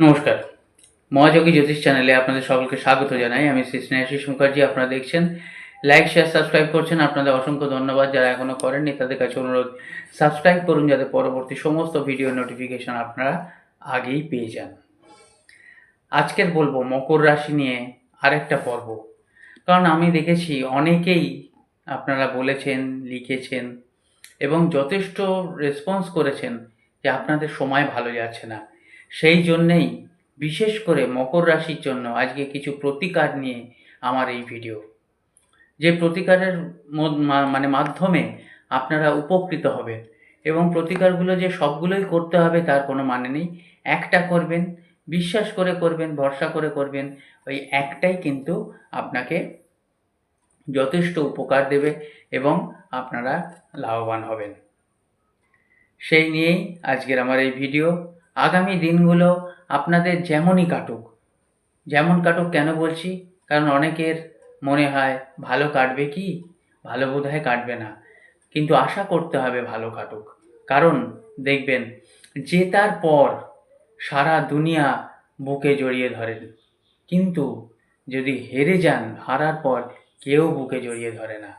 নমস্কার। মহাযোগী জ্যোতিষ চ্যানেলে আপনাদের সকলকে স্বাগত জানাই। আমি শ্রী স্নেহাশিস মুখার্জি, আপনারা দেখছেন। লাইক শেয়ার সাবস্ক্রাইব করছেন, আপনাদের অসংখ্য ধন্যবাদ যারা এখনও করেননি, তাদের কাছে অনুরোধ সাবস্ক্রাইব করুন যাতে পরবর্তী সমস্ত ভিডিও নোটিফিকেশন আপনারা আগেই পেয়ে যান। আজকের বলব, মকর রাশি নিয়ে আরেকটা পর্ব। কারণ আমি দেখেছি অনেকেই আপনারা বলেছেন, লিখেছেন এবং যথেষ্ট রেসপন্স করেছেন যে আপনাদের সময় ভালো যাচ্ছে না। সেই জন্যেই বিশেষ করে মকর রাশির জন্য আজকে কিছু প্রতিকার নিয়ে আমার এই ভিডিও। যে প্রতিকারের মানে মাধ্যমে আপনারা উপকৃত হবেন এবং প্রতিকারগুলো যে সবগুলোই করতে হবে তার কোনো মানে নেই। একটা করবেন, বিশ্বাস করে করবেন, ভরসা করে করবেন, ওই একটাই কিন্তু আপনাকে যথেষ্ট উপকার দেবে এবং আপনারা লাভবান হবেন। সেই নিয়েই আজকের আমার এই ভিডিও। আগামী দিনগুলো আপনাদের যেমনই কাটুক। যেমন কাটুক কেন বলছি? কারণ অনেকের মনে হয়, ভালো কাটবে কি? ভালো বোধ হয় কাটবে না। কিন্তু আশা করতে হবে ভালো কাটুক। কারণ, দেখবেন জেতার পর সারা দুনিয়া বুকে জড়িয়ে ধরেন। কিন্তু যদি হেরে যান, হারার পর কেউ বুকে জড়িয়ে ধরে না।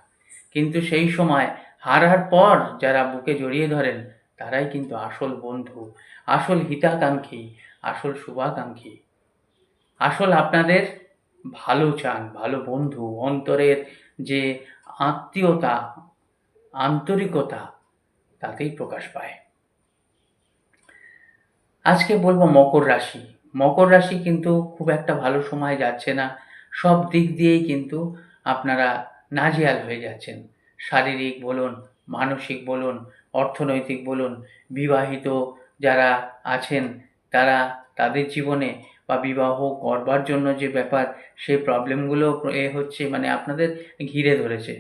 কিন্তু সেই সময় হারার পর যারা বুকে জড়িয়ে ধরেন, তারাই কিন্তু আসল বন্ধু। আসল হিতাকাঙ্ক্ষী, আসল শুভাকাঙ্ক্ষী। আসল আপনাদের ভালো চান, ভালো বন্ধু, অন্তরের যে আত্মীয়তা, আন্তরিকতা, তাতেই প্রকাশ পায়। আজকে বলব মকর রাশি। মকর রাশি কিন্তু খুব একটা ভালো সময় যাচ্ছে না। সব দিক দিয়েই কিন্তু আপনারা নাজেহাল হয়ে যাচ্ছেন। শারীরিক বলুন, মানসিক বলুন, অর্থনৈতিক বলুন, বিবাহিত যারা আছেন, তারা তাদের জীবনে বা বিবাহ করবার জন্য যে ব্যাপার, সেই প্রবলেমগুলো এ হচ্ছে মানে আপনাদের ঘিরে ধরেছে।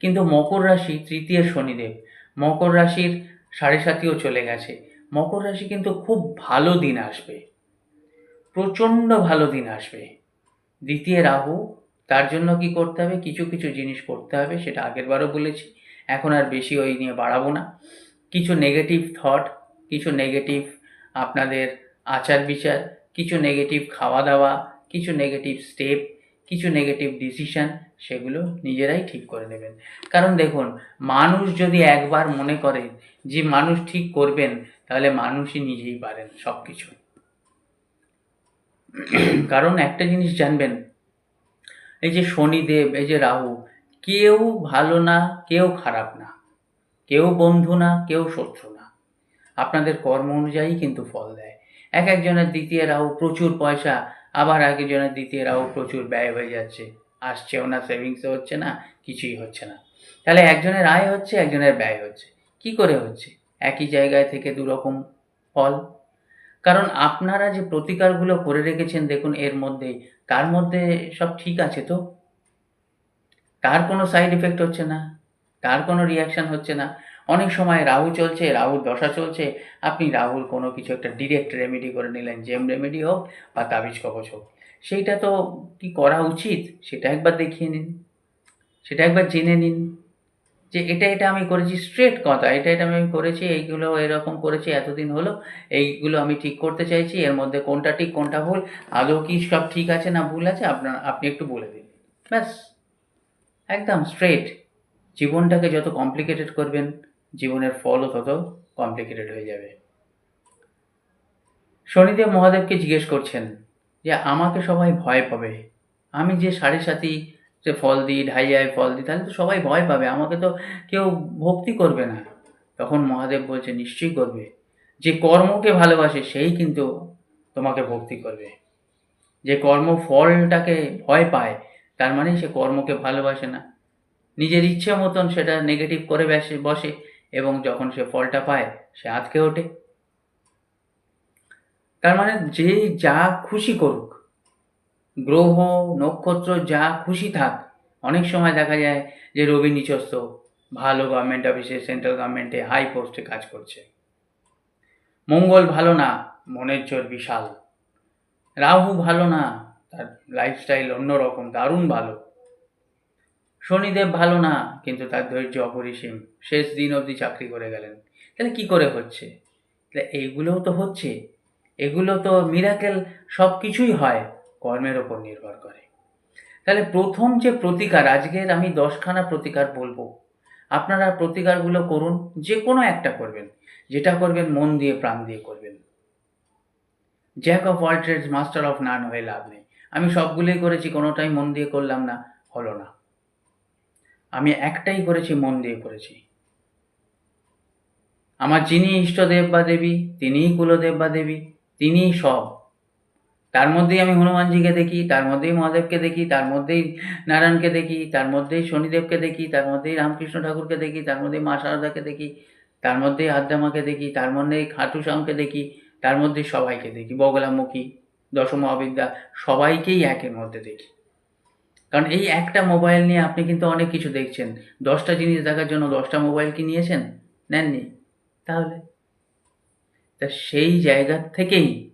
কিন্তু মকর রাশি তৃতীয় শনিদেব, মকর রাশির সাড়ে সাতিও চলে গেছে। মকর রাশি কিন্তু খুব ভালো দিন আসবে। প্রচণ্ড ভালো দিন আসবে। দ্বিতীয় রাহু, তার জন্য কি করতে হবে? কিছু কিছু জিনিস করতে হবে, সেটা আগেরবারও বলেছি। এখন আর বেশি ওই নিয়ে বাড়াবো না। কিছু নেগেটিভ থট কিছু নেগেটিভ আপনাদের আচার বিচার, কিছু নেগেটিভ খাওয়া দাওয়া, কিছু নেগেটিভ স্টেপ কিছু নেগেটিভ ডিসিশন সেগুলো নিজেরাই ঠিক করে নেবেন। কারণ দেখুন, মানুষ যদি একবার মনে করে যে মানুষ ঠিক করবেন, তাহলে মানুষই নিজেই পারেন সব কিছু কারণ একটা জিনিস জানবেন, এই যে শনিদেব, এই যে রাহু, কেউ ভালো না, কেউ খারাপ না। কেউ বন্ধু না, কেউ শত্রু না। আপনাদের কর্ম অনুযায়ী কিন্তু ফল দেয়। এক একজনের দ্বিতীয় রাহু প্রচুর পয়সা, আবার এক একজনের দ্বিতীয় রাহু প্রচুর ব্যয় হয়ে যাচ্ছে। আসছেও না সেভিংসও হচ্ছে না, কিছুই হচ্ছে না। তাহলে একজনের আয় হচ্ছে, একজনের ব্যয় হচ্ছে। কি করে হচ্ছে? একই জায়গায় থেকে দুরকম ফল। কারণ আপনারা যে প্রতিকারগুলো করে রেখেছেন, দেখুন, এর মধ্যে, তার মধ্যে সব ঠিক আছে তো? তার কোনো সাইড এফেক্ট হচ্ছে না। তার কোনো রিয়াকশন হচ্ছে না। অনেক সময় রাহু চলছে, রাহুর দশা চলছে। আপনি রাহুর কোনো কিছু একটা ডিরেক্ট রেমেডি করে নিলেন জেম রেমেডি হোক বা তাবিজ কবচ হোক। সেইটা তো কি করা উচিত? সেটা একবার দেখিয়ে নিন। সেটা একবার জেনে নিন যে এটা এটা আমি করেছি স্ট্রেট কথা, এটা এটা আমি করেছি, এইগুলো এরকম করেছি, এতদিন হলো, এইগুলো আমি ঠিক করতে চাইছি, এর মধ্যে কোনটা ঠিক, কোনটা ভুল, আদৌ কি সব ঠিক আছে না ভুল আছে, আপনার, আপনি একটু বলে দিন। ব্যাস, একদম স্ট্রেট জীবনটাকে যত কমপ্লিকেটেড করবেন, জীবনের ফলও তত কমপ্লিকেটেড হয়ে যাবে। শনিদেব মহাদেবকে জিজ্ঞেস করছেন যে, আমাকে সবাই ভয় পাবে? আমি যে সাড়ে সাথী যে ফল দিই, ঢাই ঢাইয়ায় ফল দিই, তাহলে তো সবাই ভয় পাবে, আমাকে তো কেউ ভক্তি করবে না। তখন মহাদেব বলছে, নিশ্চয়ই করবে। যে কর্মকে ভালোবাসে, সেই কিন্তু তোমাকে ভক্তি করবে। যে কর্ম ফলটাকে ভয় পায়, তার মানে সে কর্মকে ভালোবাসে না। নিজের ইচ্ছে মতন সেটা নেগেটিভ করে বসে বসে এবং যখন সে ফলটা পায়, সে আটকে ওঠে। তার মানে যে যা খুশি করুক, গ্রহ, নক্ষত্র, যা খুশি থাক, অনেক সময় দেখা যায় যে রবি নিচস্থ ভালো গভর্নমেন্ট অফিসে সেন্ট্রাল গভর্নমেন্টে হাই পোস্টে কাজ করছে। মঙ্গল ভালো না, মনের জোর বিশাল। রাহু ভালো না, তার লাইফস্টাইল অন্যরকম, দারুণ ভালো। শনিদেব ভালো না, কিন্তু তার ধৈর্য অপরিসীম। শেষ দিন অবধি চাকরি করে গেলেন। তাহলে কি করে হচ্ছে? তাহলে এইগুলোও তো হচ্ছে। এগুলো তো মিরাকেল সব কিছুই হয়, কর্মের ওপর নির্ভর করে। তাহলে প্রথম যে প্রতিকার, আজকের আমি দশখানা প্রতিকার বলব। আপনারা প্রতিকারগুলো করুন যে কোনো একটা করবেন। যেটা করবেন, মন দিয়ে, প্রাণ দিয়ে করবেন। Jack of all trades master of none হয়ে লাভ নেই। আমি সবগুলোই করেছি, কোনোটাই মন দিয়ে করলাম না, হলো না। আমি একটাই করেছি, মন দিয়ে করেছি। আমার যিনি ইষ্টদেব বা দেবী, তিনিই কুলদেব বা দেবী, তিনিই সব। তার মধ্যেই আমি হনুমানজিকে দেখি, তার মধ্যেই মহাদেবকে দেখি, তার মধ্যেই নারায়ণকে দেখি, তার মধ্যেই শনিদেবকে দেখি, তার মধ্যেই রামকৃষ্ণ ঠাকুরকে দেখি, তার মধ্যেই মা শারদাকে দেখি, তার মধ্যেই আদ্যামাকে দেখি, তার মধ্যেই খাটু শ্যামকে দেখি, তার মধ্যেই সবাইকে দেখি, বগলামুখী, দশমহাবিদ্যা, সবাইকেই একের মধ্যে দেখি। কারণ এই একটা মোবাইল নিয়ে আপনি কিন্তু অনেক কিছু দেখছেন। দশটা জিনিস দেখার জন্য দশটা মোবাইল কি নিয়েছেন? নেননি। তাহলে? তা সেই জায়গা থেকেই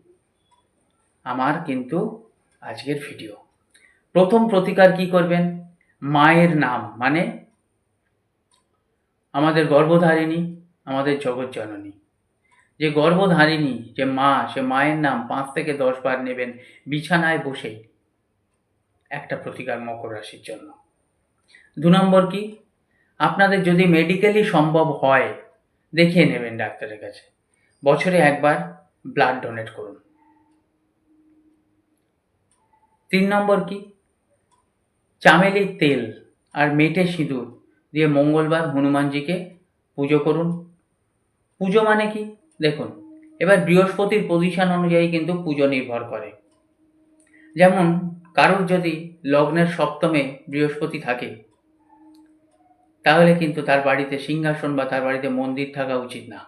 আমার কিন্তু আজকের ভিডিও প্রথম প্রতিকার কি করবেন? মায়ের নাম মানে আমাদের গর্ভধারিণী, আমাদের জগৎজননী। যে গর্ভধারিণী, যে মা, সে মায়ের নাম পাঁচ থেকে দশ বার নেবেন, বিছানায় বসেই। একটা প্রতিকার মকর রাশির জন্য। দু নম্বর কি? আপনাদের যদি মেডিকেলি সম্ভব হয়, দেখিয়ে নেবেন ডাক্তারের কাছে। বছরে একবার ব্লাড ডোনেট করুন। তিন নম্বর কি? চামেলির তেল আর মেটে সিঁদুর দিয়ে মঙ্গলবার হনুমানজিকে পুজো করুন। পুজো মানে কি? দেখুন, এবার বৃহস্পতির পজিশন অনুযায়ী কিন্তু পুজো নির্ভর করে। যেমন কারোর যদি লগ্নের সপ্তমে বৃহস্পতি থাকে, তাহলে কিন্তু তার বাড়িতে সিংহাসন বা তার বাড়িতে মন্দির থাকা উচিত না।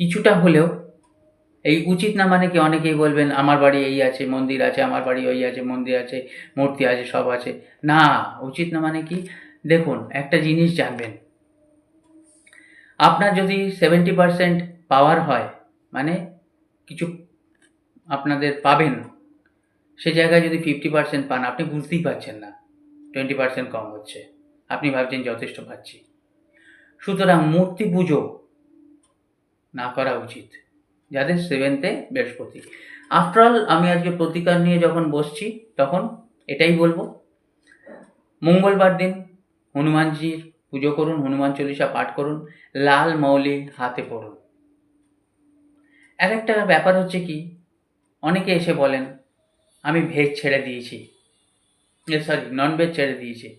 কিছুটা হলেও এই উচিত না মানে কি অনেকেই বলবেন, আমার বাড়ি এই আছে, মন্দির আছে, আমার বাড়ি ওই আছে, মন্দির আছে, মূর্তি আছে, সব আছে। না, উচিত না মানে কি? দেখুন, একটা জিনিস জানবেন। আপনার যদি সেভেন্টি পারসেন্ট পাওয়ার হয় মানে কিছু আপনাদের পাবেন, সে জায়গায় যদি ফিফটি পার্সেন্ট পান, আপনি বুঝতেই পারছেন না টোয়েন্টি পার্সেন্ট কম হচ্ছে। আপনি ভাবছেন যথেষ্ট পাচ্ছি। সুতরাং মূর্তি পুজো না করা উচিত, যাদের সেভেন্থে বৃহস্পতি। আফটারঅল আমি আজকে প্রতিকার নিয়ে যখন বসছি, তখন এটাই বলব। মঙ্গলবার দিন হনুমানজির পুজো করুন, হনুমান চল্লিশা পাঠ করুন, লাল মৌলি হাতে পড়ুন। এক একটা ব্যাপার হচ্ছে কি অনেকে এসে বলেন, আমি ভেজ ছেড়ে দিয়েছি। সরি ননভেজ ছেড়ে দিয়েছি।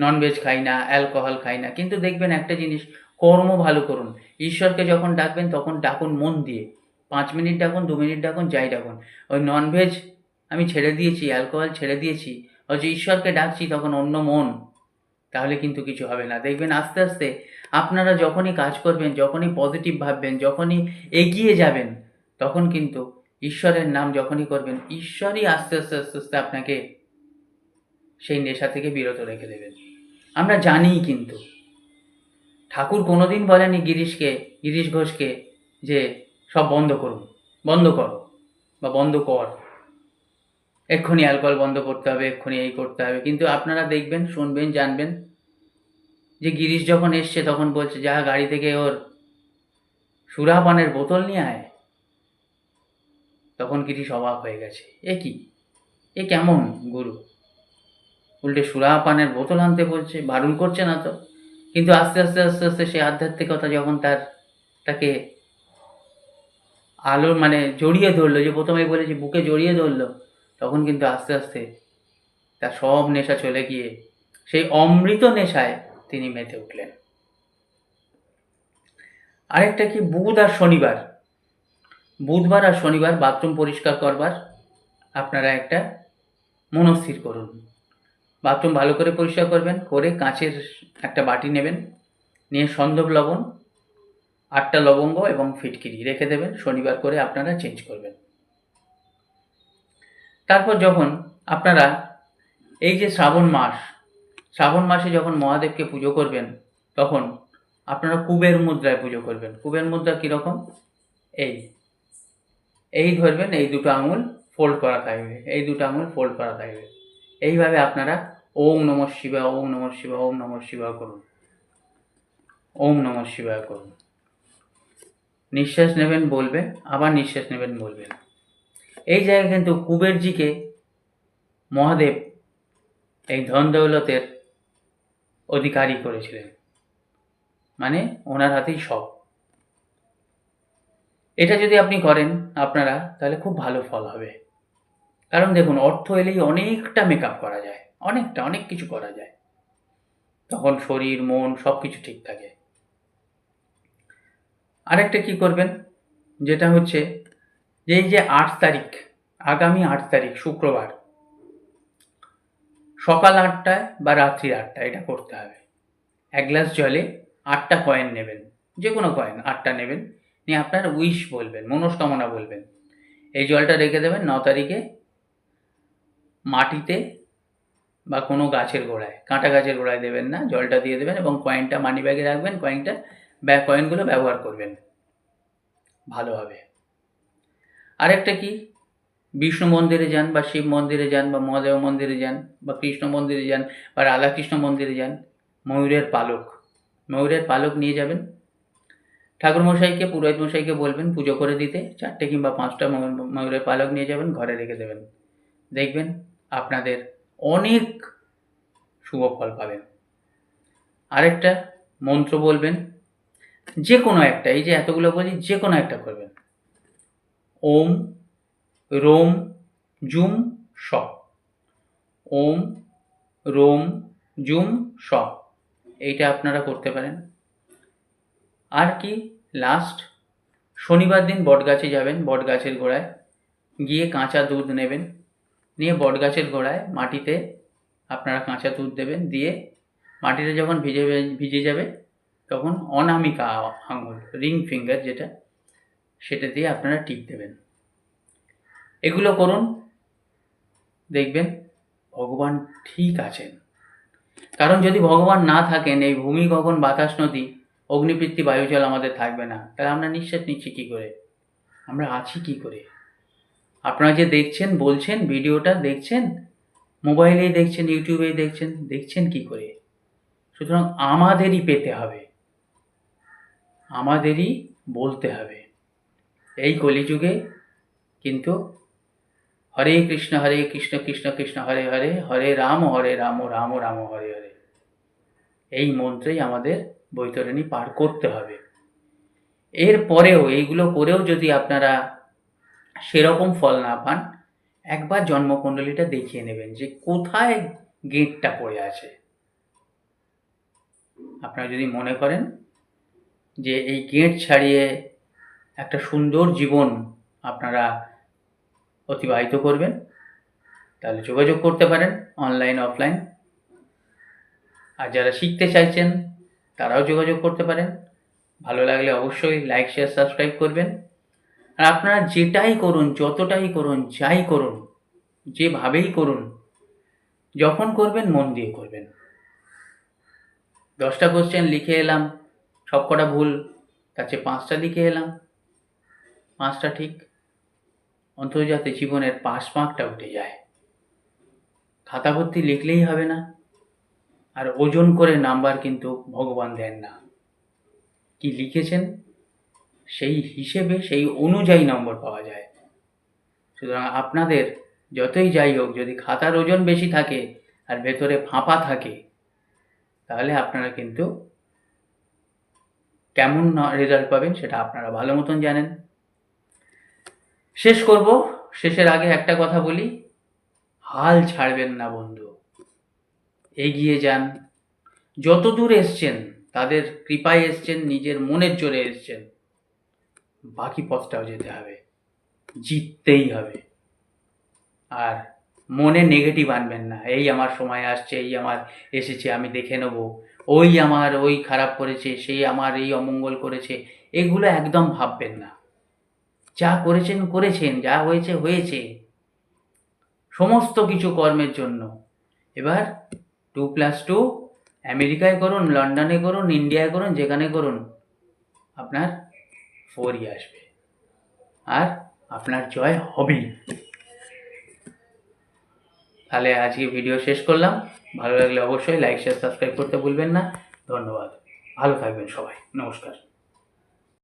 ননভেজ খাই না অ্যালকোহল খাই না। কিন্তু দেখবেন একটা জিনিস, কর্ম ভালো করুন। ঈশ্বরকে যখন ডাকবেন, তখন ডাকুন মন দিয়ে। পাঁচ মিনিট ডাকুন, দু মিনিট ডাকুন, যাই ডাকুন। ওই ননভেজ আমি ছেড়ে দিয়েছি অ্যালকোহল ছেড়ে দিয়েছি। ওই যে ঈশ্বরকে ডাকছি, তখন অন্য মন। তাহলে কিন্তু কিছু হবে না। দেখবেন আস্তে আস্তে আপনারা যখনই কাজ করবেন, যখনই পজিটিভ ভাববেন, যখনই এগিয়ে যাবেন, তখন কিন্তু ঈশ্বরের নাম যখনই করবেন, ঈশ্বরই আস্তে আস্তে আস্তে আস্তে আপনাকে সেই নেশা থেকে বিরত রেখে দেবেন। আমরা জানিই কিন্তু। ঠাকুর কোনোদিন বলেনি গিরিশকে, গিরিশ ঘোষকে যে সব বন্ধ করুন, বন্ধ করো বা বন্ধ কর। এক্ষুনি অ্যালকোহল বন্ধ করতে হবে, এক্ষুনি এই করতে হবে। কিন্তু আপনারা দেখবেন, শুনবেন, জানবেন যে গিরিশ যখন এসছে তখন বলছে, যা গাড়ি থেকে ওর সুরাপানের বোতল নিয়ে আয়। তখন গিরিশ অবাক হয়ে গেছে। এ কি? এ কেমন গুরু? উল্টে সুরাপানের বোতল আনতে বলছে বারণ করছে না তো? কিন্তু আস্তে আস্তে আস্তে আস্তে সেই আধ্যাত্মিকতা যখন তার, তাকে আলোর মানে জড়িয়ে ধরলো, যে প্রথমে বলেছি বুকে জড়িয়ে ধরলো, তখন কিন্তু আস্তে আস্তে তার সব নেশা চলে গিয়ে, সেই অমৃত নেশায় তিনি মেতে উঠলেন। আরেকটা কি? বুধ আর শনিবার। বুধবার আর শনিবার বাথরুম পরিষ্কার করবার আপনারা একটা মনস্থির করুন। বাথরুম ভালো করে পরিষ্কার করবেন, করে কাঁচের একটা বাটি নেবেন, নিয়ে সন্দব লবণ, আটটা লবঙ্গ এবং ফিটকিরি রেখে দেবেন, শনিবার করে আপনারা চেঞ্জ করবেন। তারপর যখন আপনারা এই যে শ্রাবণ মাস, শ্রাবণ মাসে যখন মহাদেবকে পুজো করবেন, তখন আপনারা কুবের মুদ্রায় পুজো করবেন। কুবের মুদ্রা কীরকম? এই এই ধরবেন, এই দুটো আঙুল ফোল্ড করা থাকবে, এই দুটো আঙুল ফোল্ড করা থাকবে। এইভাবে আপনারা ওম নম শিবা ওম নম শিবা ওম নম শিবায় করুন। ওম নম শিবায় করুন। নিঃশ্বাস নেবেন, বলবেন, আবার নিঃশ্বাস নেবেন, বলবেন। এই জায়গায় কিন্তু কুবেরজিকে মহাদেব এই ধন দৌলতের অধিকারী করেছিলেন। মানে ওনার হাতেই সব। এটা যদি আপনি করেন আপনারা, তাহলে খুব ভালো ফল হবে। কারণ দেখুন, অর্থ এলেই অনেকটা মেকআপ করা যায়। অনেকটা, অনেক কিছু করা যায়। তখন শরীর, মন সব কিছু ঠিক থাকে। আরেকটা কি করবেন? যেটা হচ্ছে যে এই যে আট তারিখ, আগামী আট তারিখ, শুক্রবার, সকাল আটটায় বা রাত্রি আটটায় এটা করতে হবে। এক গ্লাস জলে আটটা কয়েন নেবেন। যে কোনো কয়েন আটটা নেবেন। নিয়ে আপনার উইশ বলবেন, মনস্কামনা বলবেন। এই জলটা রেখে দেবেন ন তারিখে মাটিতে বা কোনো গাছের গোড়ায়। কাঁটা গাছের গোড়ায় দেবেন না, জলটা দিয়ে দেবেন এবং কয়েনটা মানি ব্যাগে রাখবেন কয়েনটা কয়েনগুলো ব্যবহার করবেন। ভালো হবে। আরেকটা কি? বিষ্ণু মন্দিরে যান বা শিব মন্দিরে যান বা মহাদেব মন্দিরে যান বা কৃষ্ণ মন্দিরে যান বা রাধাকৃষ্ণ মন্দিরে যান, ময়ূরের পালক। ময়ূরের পালক নিয়ে যাবেন। ঠাকুরমশাইকে পুরোহিত মশাইকে বলবেন পুজো করে দিতে। চারটে কিংবা পাঁচটা ময়ূর- ময়ূরের পালক নিয়ে যাবেন, ঘরে রেখে দেবেন। দেখবেন আপনাদের অনেক শুভ ফল পাবেন। আরেকটা মন্ত্র বলবেন যে কোনো একটা, এই যে এতগুলো বলি যে কোনো একটা করবেন। ওম, রোম, জুম, স। ওম, রোম, জুম, স। এইটা আপনারা করতে পারেন। আর কি লাস্ট শনিবার দিন বটগাছে যাবেন, বটগাছের গোড়ায়। গিয়ে কাঁচা দুধ নেবেন। নিয়ে বটগাছের গোড়ায় মাটিতে আপনারা কাঁচা দুধ দেবেন। দিয়ে মাটিতে যখন ভিজে ভিজে যাবে, তখন অনামিকা আঙুল রিং ফিঙ্গার যেটা, সেটা দিয়ে আপনারা টিক দেবেন। এগুলো করুন। দেখবেন ভগবান ঠিক আছেন। কারণ যদি ভগবান না থাকেন, এই ভূমি গগন বাতাস নদী অগ্নিবৃত্তি বায়ুজল আমাদের থাকবে না। তাহলে আমরা নিঃশ্বাস নিচ্ছি কী করে? আমরা আছি কি করে? আপনারা যে দেখছেন, বলছেন, ভিডিওটা দেখছেন, মোবাইলেই দেখছেন, ইউটিউবেই দেখছেন দেখছেন কি করে? সুতরাং আমাদেরই পেতে হবে। আমাদেরই বলতে হবে। এই কলিযুগে কিন্তু হরে কৃষ্ণ হরে কৃষ্ণ কৃষ্ণ কৃষ্ণ, হরে হরে হরে রাম হরে রাম রাম রাম, হরে হরে। এই মন্ত্রেই আমাদের বৈতরণী পার করতে হবে। এর পরেও এইগুলো করেও যদি আপনারা সেরকম ফল না পান, একবার জন্মকুণ্ডলীটা দেখিয়ে নেবেন যে কোথায় গেটটা পড়ে আছে। আপনারা যদি মনে করেন যে এই গেট ছাড়িয়ে একটা সুন্দর জীবন আপনারা অতিবাহিত করবেন, তাহলে যোগাযোগ করতে পারেন অনলাইন, অফলাইন। আর যারা শিখতে চাইছেন তারাও যোগাযোগ করতে পারেন। ভালো লাগলে অবশ্যই লাইক শেয়ার সাবস্ক্রাইব করবেন। আর আপনারা যেটাই করুন, যতটাই করুন, যাই করুন, যেভাবেই করুন, যখন করবেন, মন দিয়ে করবেন। দশটা কোশ্চেন লিখে এলাম সব কটা ভুল কাছে পাঁচটা লিখে এলাম। পাঁচটা ঠিক অন্তত যাতে জীবনের পাশ মার্কটা উঠে যায়। খাতা ভর্তি লিখলেই হবে না। আর ওজন করে নাম্বার কিন্তু ভগবান দেন না। কি লিখেছেন? সেই হিসেবে, সেই অনুযায়ী নম্বর পাওয়া যায়। সুতরাং আপনাদের যতই যাই হোক, যদি খাতার ওজন বেশি থাকে আর ভেতরে ফাঁপা থাকে, তাহলে আপনারা কিন্তু কেমন রেজাল্ট পাবেন সেটা আপনারা ভালো মতন জানেন। শেষ করব। শেষের আগে একটা কথা বলি। হাল ছাড়বেন না বন্ধু। এগিয়ে যান। যত দূর এসছেন, তাদের কৃপায় এসছেন, নিজের মনের জোরে এসছেন। বাকি পথটাও যেতে হবে। জিততেই হবে। আর মনে নেগেটিভ আনবেন না। এই আমার সময় আসছে, এই আমার এসেছে, আমি দেখে নেব। ওই আমার, ওই খারাপ করেছে সেই আমার, এই অমঙ্গল করেছে, এগুলো একদম ভাববেন না। যা করেছেন করেছেন, যা হয়েছে হয়েছে। সমস্ত কিছু কর্মের জন্য। এবার টু প্লাস টু আমেরিকায় করুন লন্ডনে করুন ইন্ডিয়ায় করুন, যেখানে করুন, আপনার ফোরই আসবে। আর আপনার জয় হবেই। তাহলে আজকে ভিডিও শেষ করলাম। ভালো লাগলে অবশ্যই লাইক শেয়ার সাবস্ক্রাইব করতে ভুলবেন না। ধন্যবাদ। ভালো থাকবেন সবাই। নমস্কার।